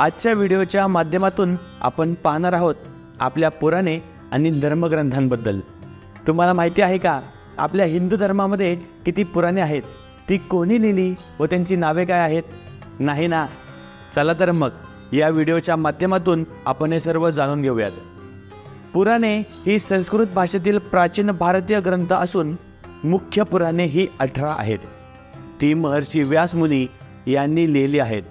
आजच्या व्हिडिओच्या माध्यमातून आपण पाहणार आहोत आपल्या पुराणे आणि धर्मग्रंथांबद्दल. तुम्हाला माहिती आहे का? आपल्या हिंदू धर्मामध्ये किती पुराणे आहेत? ती कोणी लिहिली व त्यांची नावे काय आहेत? नाही ना? चला तर मग या व्हिडिओच्या माध्यमातून आपण हे सर्व जाणून घेऊयात. पुराणे ही संस्कृत भाषेतील प्राचीन भारतीय ग्रंथ असून मुख्य पुराणे ही अठरा आहेत. ती महर्षी व्यासमुनी यांनी लिहिली आहेत.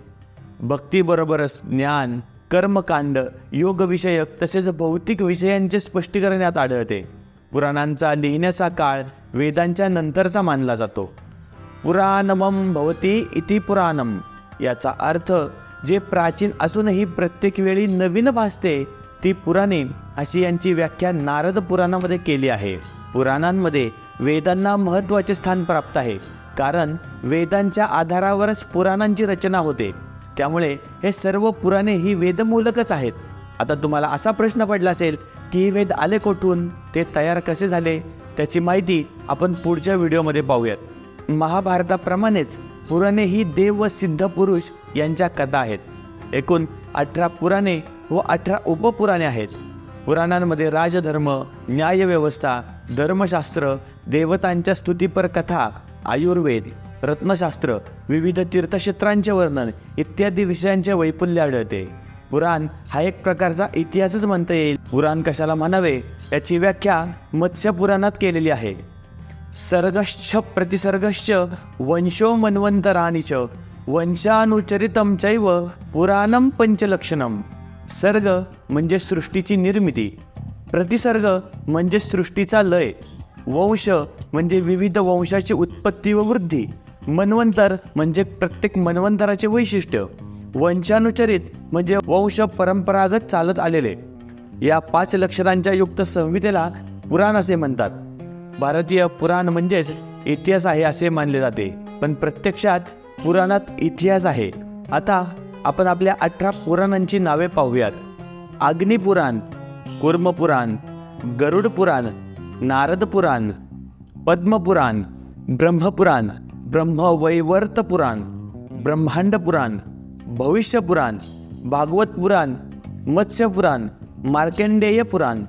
भक्तीबरोबरच ज्ञान कर्मकांड योगविषयक तसेच भौतिक विषयांचे स्पष्टीकरण यात आढळते. पुराणांचा लिहिण्याचा काळ वेदांच्या नंतरचा मानला जातो. पुराणमम भवती इति पुराणम याचा अर्थ जे प्राचीन असूनही प्रत्येक वेळी नवीन भासते ती पुराणे अशी यांची व्याख्या नारद पुराणामध्ये केली आहे. पुराणांमध्ये वेदांना महत्त्वाचे स्थान प्राप्त आहे कारण वेदांच्या आधारावरच पुराणांची रचना होते. त्यामुळे हे सर्व पुराणे ही वेदमूलकच आहेत. आता तुम्हाला असा प्रश्न पडला असेल की हे वेद आले कोठून? ते तयार कसे झाले? त्याची माहिती आपण पुढच्या व्हिडिओमध्ये पाहूयात. महाभारताप्रमाणेच पुराणे ही देव व सिद्ध पुरुष यांच्या कथा आहेत. एकूण अठरा पुराणे व अठरा उपपुराणे आहेत. पुराणांमध्ये राजधर्म न्यायव्यवस्था धर्मशास्त्र देवतांच्या स्तुतीपर कथा आयुर्वेद रत्नशास्त्र विविध तीर्थक्षेत्रांचे वर्णन इत्यादी विषयांचे वैपुल्य आढळते. पुराण हा एक प्रकारचा इतिहासच म्हणता येईल. पुराण कशाला म्हणावे? याची व्याख्या मत्स्य पुराणात केलेली आहे. सर्गश्च प्रतिसर्गश्च वंशो मन्वंतराणीच च वंशानुचरितम चैव पुराणम पंचलक्षणम सर्ग म्हणजे सृष्टीची निर्मिती. प्रतिसर्ग म्हणजे सृष्टीचा लय. वंश म्हणजे विविध वंशाची उत्पत्ती व वृद्धी. मन्वंतर म्हणजे प्रत्येक मन्वंतराचे वैशिष्ट्य. वंशानुचरित म्हणजे वंश परंपरागत चालत आलेले. या पाच लक्षणांच्या युक्त संहितेला पुराण असे म्हणतात. भारतीय पुराण म्हणजेच इतिहास आहे असे मानले जाते. पण प्रत्यक्षात पुराणात इतिहास आहे. आता आपण आपल्या अठरा पुराणांची नावे पाहूयात. अग्निपुराण कुर्मपुराण गरुड पुराण नारद पुराण पद्मपुराण ब्रह्मपुराण ब्रह्मवैवर्त पुराण ब्रह्मांड पुराण भविष्य पुराण भागवत पुराण मत्स्य पुराण मार्कंडेय पुराण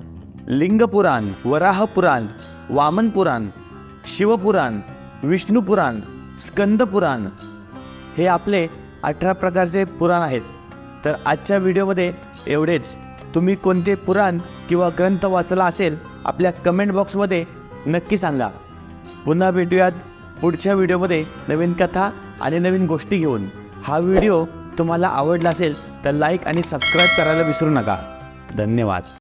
लिंग पुराण वराह पुराण वामन पुराण शिवपुराण विष्णू पुराण स्कंद पुराण हे आपले अठरा प्रकारचे पुराण आहेत. तर आजच्या व्हिडिओमध्ये एवढेच. तुम्ही कोणते पुराण किंवा ग्रंथ वाचला असेल आपल्या कमेंट बॉक्समध्ये नक्की सांगा. पुन्हा भेटूयात. पुढच्या व्हिडिओमध्ये नवीन कथा आणि नवीन गोष्टी घेऊन हा व्हिडिओ तुम्हाला आवडला असेल तर लाईक आणि सबस्क्राईब करायला विसरू नका. धन्यवाद.